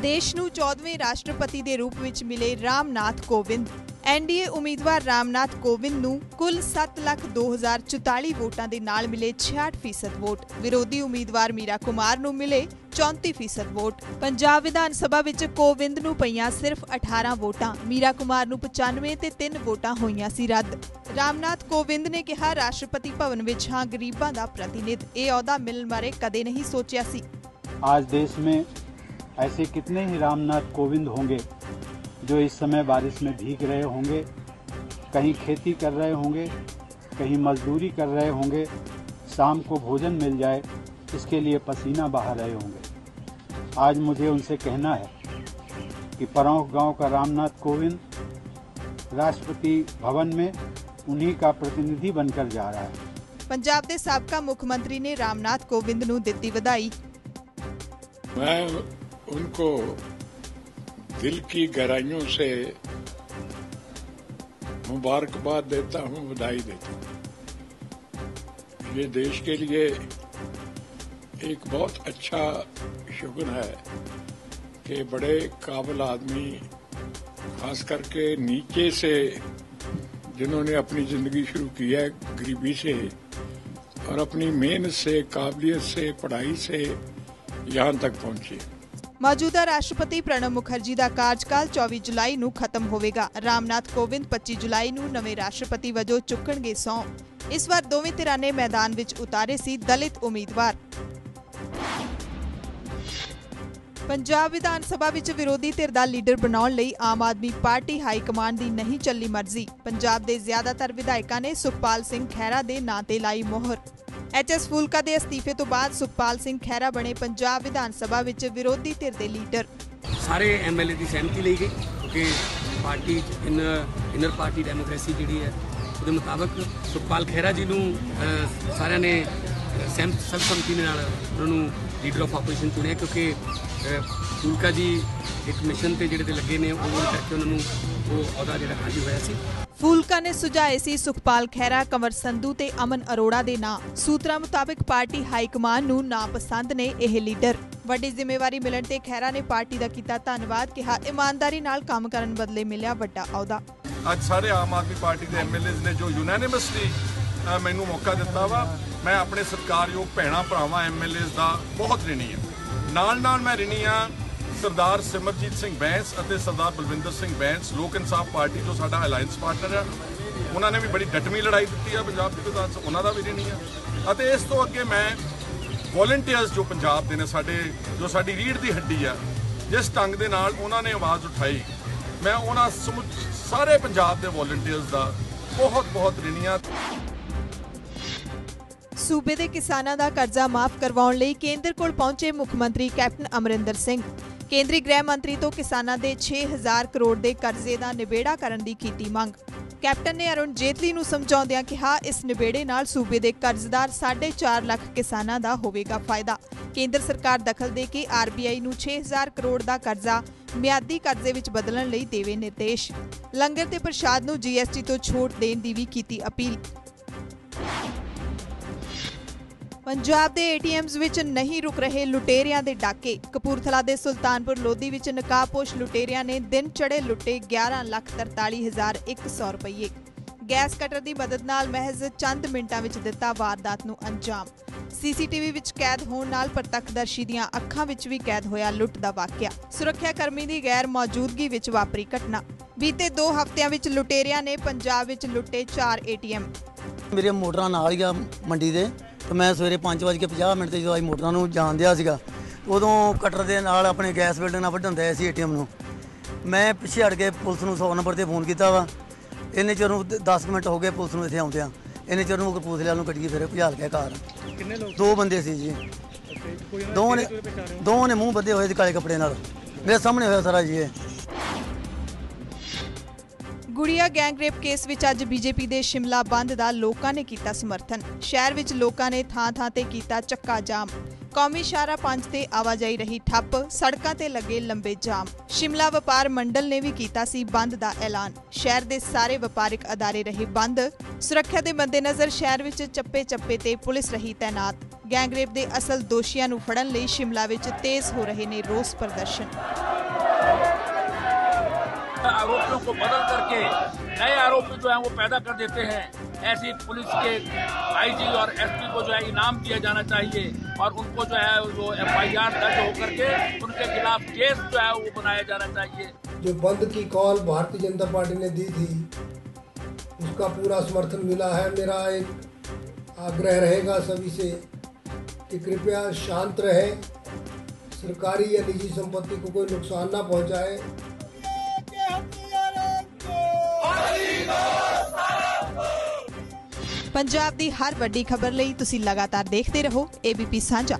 ਦੇਸ਼ ਨੂੰ 14ਵੇਂ ਰਾਸ਼ਟਰਪਤੀ ਦੇ ਰੂਪ ਵਿੱਚ ਮਿਲੇ ਰਾਮਨਾਥ ਕੋਵਿੰਦ ਐਨਡੀਏ ਉਮੀਦਵਾਰ ਰਾਮਨਾਥ ਕੋਵਿੰਦ ਨੂੰ ਕੁੱਲ 7,02,044 ਵੋਟਾਂ ਦੇ ਨਾਲ ਮਿਲੇ 66% ਵੋਟ ਵਿਰੋਧੀ ਉਮੀਦਵਾਰ ਮੀਰਾ ਕੁਮਾਰ ਨੂੰ ਮਿਲੇ 34% ਵੋਟ ਪੰਜਾਬ ਵਿਧਾਨ ਸਭਾ ਵਿੱਚ ਕੋਵਿੰਦ ਨੂੰ ਪਈਆਂ ਸਿਰਫ 18 ਵੋਟਾਂ ਮੀਰਾ ਕੁਮਾਰ ਨੂੰ 95 ਤੇ 3 ਵੋਟਾਂ ਹੋਈਆਂ ਸੀ ਰੱਦ ਰਾਮਨਾਥ ਕੋਵਿੰਦ ਨੇ ਕਿਹਾ ਰਾਸ਼ਟਰਪਤੀ ਭਵਨ ਵਿੱਚ ਹਾਂ ਗਰੀਬਾਂ ਦਾ ਪ੍ਰਤੀਨਿਧ ਇਹ ਅਹੁਦਾ ਮਿਲਣ ਬਾਰੇ ਕਦੇ ਨਹੀਂ ਸੋਚਿਆ ਸੀ आज देश में ऐसे कितने ही रामनाथ कोविंद होंगे जो इस समय बारिश में भीग रहे होंगे कहीं खेती कर रहे होंगे कहीं मजदूरी कर रहे होंगे शाम को भोजन मिल जाए इसके लिए पसीना बहा रहे होंगे आज मुझे उनसे कहना है कि परौख गांव का रामनाथ कोविंद राष्ट्रपति भवन में उन्हीं का प्रतिनिधि बनकर जा रहा है ਪੰਜਾਬ ਦੇ ਸਾਬਕਾ ਮੁੱਖ ਮੰਤਰੀ ਨੇ ਰਾਮਨਾਥ ਕੋਵਿੰਦ ਨੂੰ ਦਿੱਤੀ ਵਧਾਈ मैं उनको दिल की गहराइयों से मुबारकबाद देता हूँ बधाई देता हूँ। ये देश के लिए एक बहुत अच्छा शुक्र है कि बड़े काबिल आदमी, खास करके नीचे से जिन्होंने अपनी ज़िंदगी शुरू की है, गरीबी से, और अपनी मेहनत से, काबिलियत से, पढ़ाई से यहाँ तक पहुँचे। ਮੌਜੂਦਾ ਰਾਸ਼ਟਰਪਤੀ ਪ੍ਰਣਬ ਮੁਖਰਜੀ ਦਾ ਕਾਰਜਕਾਲ 24 ਜੁਲਾਈ ਨੂੰ ਖਤਮ ਹੋਵੇਗਾ। ਰਾਮਨਾਥ ਕੋਵਿੰਦ 25 ਜੁਲਾਈ ਨੂੰ ਨਵੇਂ ਰਾਸ਼ਟਰਪਤੀ ਵਜੋਂ ਚੁੱਕਣਗੇ ਸਹੁੰ। ਇਸ ਵਾਰ ਦੋਵੇਂ ਧਿਰਾਂ ਨੇ ਮੈਦਾਨ ਵਿੱਚ ਉਤਾਰੇ ਸੀ ਦਲਿਤ ਉਮੀਦਵਾਰ। ਪੰਜਾਬ ਵਿਧਾਨ ਸਭਾ ਵਿੱਚ ਵਿਰੋਧੀ ਧਿਰ ਦਾ ਲੀਡਰ ਬਣਾਉਣ ਲਈ Aam Aadmi party high command ਦੀ ਨਹੀਂ ਚੱਲੀ ਮਰਜ਼ੀ। ਪੰਜਾਬ ਦੇ ਜ਼ਿਆਦਾਤਰ ਵਿਧਾਇਕਾਂ ਨੇ ਸੁਖਪਾਲ ਸਿੰਘ ਖਹਿਰਾ ਦੇ ਨਾਂ ਤੇ ਲਾਈ ਮੋਹਰ। ਐਚਐਸ ਫੂਲਕਾ ਦੇ ਅਸਤੀਫੇ ਤੋਂ ਬਾਅਦ ਸੁਖਪਾਲ ਸਿੰਘ ਖਹਿਰਾ ਬਣੇ ਪੰਜਾਬ ਵਿਧਾਨ ਸਭਾ ਵਿੱਚ ਵਿਰੋਧੀ ਧਿਰ ਦੇ ਲੀਡਰ। ਸਾਰੇ ਐਮਐਲਏ ਦੀ ਸਹਿਮਤੀ ਲਈ ਗਈ ਕਿਉਂਕਿ party inner inner party democracy ਜਿਹੜੀ ਹੈ, ਉਹਦੇ ਮੁਤਾਬਕ ਸੁਖਪਾਲ ਖਹਿਰਾ ਜੀ ਨੂੰ ਸਾਰਿਆਂ ਨੇ ਸਹਿਮ, ਸਰਬਸੰਮਤੀ ਦੇ ਨਾਲ ਉਹਨਾਂ ਨੂੰ ਲੀਡਰ ਆਫ ਆਪੋਜੀਸ਼ਨ ਚੁਣਿਆ, ਕਿਉਂਕਿ ਫੂਲਕਾ ਜੀ ਇੱਕ ਮਿਸ਼ਨ ਤੇ ਜਿਹੜੇ ਤੇ ਲੱਗੇ ਨੇ, ਉਹ ਕਰਕੇ ਉਹਨਾਂ ਨੂੰ ਉਹ ਅਹੁਦਾ ਜਿਹੜਾ ਖਾਲੀ ਹੋਇਆ ਸੀ ਫੂਲਕਾ ਨੇ ਸੁਝਾਏ ਸੀ ਸੁਖਪਾਲ ਖਹਿਰਾ, ਕੰਵਰ ਸੰਧੂ ਤੇ ਅਮਨ ਅਰੋੜਾ ਦੇ ਨਾਂ। ਸੂਤਰਾਂ ਮੁਤਾਬਕ ਪਾਰਟੀ ਹਾਈ ਕਮਾਨ ਨੂੰ ਨਾ ਨੇ ਇਹ ਲੀਡਰ। ਵੱਡੀ ਜ਼ਿੰਮੇਵਾਰੀ ਮਿਲਣ ਤੇ ਖਹਿਰਾ ਨੇ ਪਾਰਟੀ ਦਾ ਕੀਤਾ ਧੰਨਵਾਦ, ਕਿਹਾ ਇਮਾਨਦਾਰੀ ਨਾਲ ਕੰਮ ਕਰਨ ਬਦਲੇ ਮਿਲਿਆ ਵੱਡਾ ਅਹੁਦਾ। ਅੱਜ ਸਾਰੇ ਆਮ ਆਦਮੀ ਪਾਰਟੀ ਦੇ ਐਮਐਲਏਜ਼ ਨੇ ਜੋ ਯੂਨੈਨਿਮਸਲੀ ਮੈਨੂੰ ਮੌਕਾ ਦਿੱਤਾ ਵਾ, ਮੈਂ ਆਪਣੇ ਸਤਿਕਾਰਯੋਗ ਭੈਣਾ, ਭਰਾਵਾਂ ਐਮਐਲਏਜ਼ ਦਾ ਬਹੁਤ ਰਿਣੀ ਹਾਂ। ਨਾਲ ਨਾਲ ਮੈਂ ਰਿਣੀ ਹਾਂ ਸਰਦਾਰ ਸਿਮਰਜੀਤ ਸਿੰਘ ਬੈਂਸ ਅਤੇ ਸਰਦਾਰ ਬਲਵਿੰਦਰ ਸਿੰਘ ਬੈਂਸ, ਲੋਕ ਇਨਸਾਫ ਪਾਰਟੀ ਜੋ ਸਾਡਾ ਅਲਾਈਅੰਸ ਪਾਰਟਨਰ ਹੈ ਉਹਨਾਂ ਨੇ ਵੀ ਬੜੀ ਡਟਵੀਂ ਲੜਾਈ ਦਿੱਤੀ ਆ ਪੰਜਾਬ ਦੇ ਵਿਧਾਨ ਸਭਾ, ਉਹਨਾਂ ਦਾ ਵੀ ਰਿਣੀ ਆ। ਅਤੇ ਇਸ ਤੋਂ ਅੱਗੇ ਮੈਂ ਵੋਲੰਟੀਅਰਸ ਜੋ ਪੰਜਾਬ ਦੇ ਨੇ ਸਾਡੇ, ਜੋ ਸਾਡੀ ਰੀੜ ਦੀ ਹੱਡੀ ਆ, ਜਿਸ ਢੰਗ ਦੇ ਨਾਲ ਉਹਨਾਂ ਨੇ ਆਵਾਜ਼ ਉਠਾਈ, ਮੈਂ ਉਹਨਾਂ ਸਮੁੱਚ, ਸਾਰੇ ਪੰਜਾਬ ਦੇ ਵੋਲੰਟੀਅਰਸ ਦਾ ਬਹੁਤ ਬਹੁਤ ਰਿਣੀ ਸੂਬੇ ਦੇ ਕਿਸਾਨਾਂ ਦਾ ਕਰਜ਼ਾ ਮਾਫ ਕਰਵਾਉਣ ਲਈ ਕੇਂਦਰ ਕੋਲ ਪਹੁੰਚੇ ਮੁੱਖ ਮੰਤਰੀ ਕੈਪਟਨ ਅਮਰਿੰਦਰ ਸਿੰਘ। ਕੇਂਦਰੀ ਗ੍ਰਹਿ ਮੰਤਰੀ ਤੋਂ ਕਿਸਾਨਾਂ ਦੇ 6000 ਕਰੋੜ ਦੇ ਕਰਜ਼ੇ ਦਾ ਨਿਬੇੜਾ ਕਰਨ ਦੀ ਕੀਤੀ ਮੰਗ। ਕੈਪਟਨ ਨੇ ਅਰੁਣ ਜੇਤਲੀ ਨੂੰ ਸਮਝਾਉਂਦਿਆਂ ਕਿਹਾ, ਇਸ ਨਿਬੇੜੇ ਨਾਲ ਸੂਬੇ ਦੇ ਕਰਜ਼ਦਾਰ 4.5 ਲੱਖ ਕਿਸਾਨਾਂ ਦਾ ਹੋਵੇਗਾ ਫਾਇਦਾ। ਕੇਂਦਰ ਸਰਕਾਰ ਦਖਲ ਦੇ ਕੇ ਆਰਬੀਆਈ ਨੂੰ 6000 ਕਰੋੜ ਦਾ ਕਰਜ਼ਾ ਮਿਆਦੀ ਕਰਜ਼ੇ ਵਿੱਚ ਬਦਲਣ ਲਈ ਦੇਵੇ ਨਿਰਦੇਸ਼। ਲੰਗਰ ਤੇ ਪ੍ਰਸ਼ਾਦ ਨੂੰ ਜੀਐਸਟੀ ਤੋਂ ਛੋਟ ਦੇਣ ਦੀ ਵੀ ਕੀਤੀ ਅਪੀਲ। ਪੰਜਾਬ ਦੇ ਏਟੀਐਮਸ ਵਿੱਚ ਨਹੀਂ ਰੁਕ ਰਹੇ ਲੁਟੇਰਿਆਂ ਦੇ ਡਾਕੇ। ਕਪੂਰਥਲਾ ਦੇ ਸੁਲਤਾਨਪੁਰ ਲੋਧੀ ਵਿੱਚ ਨਕਾਬਪੋਸ਼ ਲੁਟੇਰਿਆਂ ਨੇ ਦਿਨ ਚੜੇ ਲੁੱਟੇ 11,43,100 ਰੁਪਏ ਗੈਸ ਕਟਰ ਦੀ ਮਦਦ ਨਾਲ ਮਹਿਜ਼ ਚੰਦ ਮਿੰਟਾਂ ਵਿੱਚ ਦਿੱਤਾ ਵਾਰਦਾਤ ਨੂੰ ਅੰਜਾਮ। ਸੀਸੀਟੀਵੀ ਵਿੱਚ ਕੈਦ ਹੋਣ ਨਾਲ ਪ੍ਰਤੱਖਦਰਸ਼ੀ ਦੀਆਂ ਅੱਖਾਂ ਵਿੱਚ ਵੀ ਕੈਦ ਹੋਇਆ ਲੁੱਟ ਦਾ ਵਾਕਿਆ। ਸੁਰੱਖਿਆ ਕਰਮੀ ਦੀ ਗੈਰ ਮੌਜੂਦਗੀ ਵਿੱਚ ਵਾਪਰੀ ਘਟਨਾ। ਬੀਤੇ 2 ਹਫ਼ਤਿਆਂ ਵਿੱਚ ਲੁਟੇਰਿਆਂ ਨੇ ਪੰਜਾਬ ਵਿੱਚ ਲੁੱਟੇ 4 ਏਟੀਐਮ। ਮੇਰੇ ਮੋਟਰਾਂ ਨਾਲ ਹੀ ਆ ਮੰਡੀ ਦੇ। ਤੇ ਮੈਂ ਸਵੇਰੇ 5:50 ਮਿੰਟ ਤੇ ਜਦੋਂ ਆਈ ਮੋਟਰਾਂ ਨੂੰ ਜਾਣ ਦਿਆ ਸੀਗਾ ਉਦੋਂ ਕਟਰ ਦੇ ਨਾਲ ਆਪਣੇ ਗੈਸ ਬਿਲਡਿੰਗ ਨਾਲ ਵੱਢਣ ਦਿਆ ਸੀ ਏਟੀਐਮ ਨੂੰ। ਮੈਂ ਪਿੱਛੇ ਹਟ ਕੇ ਪੁਲਿਸ ਨੂੰ 100 ਨੰਬਰ ਤੇ ਫੋਨ ਕੀਤਾ ਵਾ। ਇੰਨੇ ਚਿਰ ਨੂੰ 10 ਮਿੰਟ ਹੋ ਗਏ ਪੁਲਿਸ ਨੂੰ ਇੱਥੇ ਆਉਂਦਿਆਂ। ਇੰਨੇ ਚਿਰ ਨੂੰ ਕਪੂਰਥਲੇ ਨੂੰ ਗੱਡੀ ਫਿਰ ਭਜਾਲ ਕੇ ਘਰ। ਕਿੰਨੇ ਲੋਕ ਦੋ ਬੰਦੇ ਸੀ ਜੀ। ਦੋਵਾਂ ਨੇ ਦੋਵਾਂ ਨੇ ਮੂੰਹ ਬੱਧੇ ਹੋਏ ਸੀ ਕਾਲੇ ਕੱਪੜੇ ਨਾਲ। ਮੇਰੇ ਸਾਹਮਣੇ ਹੋਇਆ ਸਾਰਾ ਜੀ ਇਹ। ਗੁੜੀਆ ਗੈਂਗਰੇਪ ਕੇਸ ਵਿੱਚ ਅੱਜ ਬੀਜੇਪੀ ਦੇ ਸ਼ਿਮਲਾ ਬੰਦ ਦਾ ਲੋਕਾਂ ਨੇ ਕੀਤਾ ਸਮਰਥਨ। ਸ਼ਹਿਰ ਵਿੱਚ ਲੋਕਾਂ ਨੇ ਥਾਂ-ਥਾਂ ਤੇ ਕੀਤਾ ਚੱਕਾ ਜਾਮ। ਕੌਮੀ ਸ਼ਾਹਰਾ 5 ਤੇ ਆਵਾਜਾਈ ਰਹੀ ਠੱਪ, ਸੜਕਾਂ ਤੇ ਲੱਗੇ ਲੰਬੇ ਜਾਮ। ਸ਼ਿਮਲਾ ਵਪਾਰ ਮੰਡਲ ਨੇ ਵੀ ਕੀਤਾ ਸੀ ਬੰਦ ਦਾ ਐਲਾਨ। ਸ਼ਹਿਰ ਦੇ ਸਾਰੇ ਵਪਾਰਿਕ ਅਦਾਰੇ ਰਹੇ ਬੰਦ। ਸੁਰੱਖਿਆ ਦੇ ਮੱਦੇਨਜ਼ਰ ਸ਼ਹਿਰ ਵਿੱਚ ਚੱਪੇ-ਚੱਪੇ ਤੇ ਪੁਲਿਸ ਰਹੀ ਤਾਇਨਾਤ ਗੈਂਗਰੇਪ ਦੇ ਅਸਲ ਦੋਸ਼ੀਆਂ ਨੂੰ ਫੜਨ ਲਈ ਸ਼ਿਮਲਾ ਵਿੱਚ ਤੇਜ਼ ਹੋ ਰਹੇ ਨੇ ਰੋਸ ਪ੍ਰਦਰਸ਼ਨ। आरोपियों को बदल करके नए आरोपी जो है वो पैदा कर देते हैं। ऐसी पुलिस के आईजी और एसपी को जो है इनाम दिया जाना चाहिए और उनको जो है वो एफआईआर दर्ज होकर के उनके खिलाफ केस जो है वो बनाया जाना चाहिए। जो बंद की कॉल भारतीय जनता पार्टी ने दी थी, उसका पूरा समर्थन मिला है। मेरा एक आग्रह रहेगा सभी से कि कृपया शांत रहे। सरकारी या निजी संपत्ति को कोई नुकसान ना पहुँचाए। ਪੰਜਾਬ ਦੀ ਹਰ ਵੱਡੀ ਖਬਰ ਲਈ ਤੁਸੀਂ ਲਗਾਤਾਰ ਦੇਖਦੇ ਰਹੋ ABP ਸਾਂਝਾ।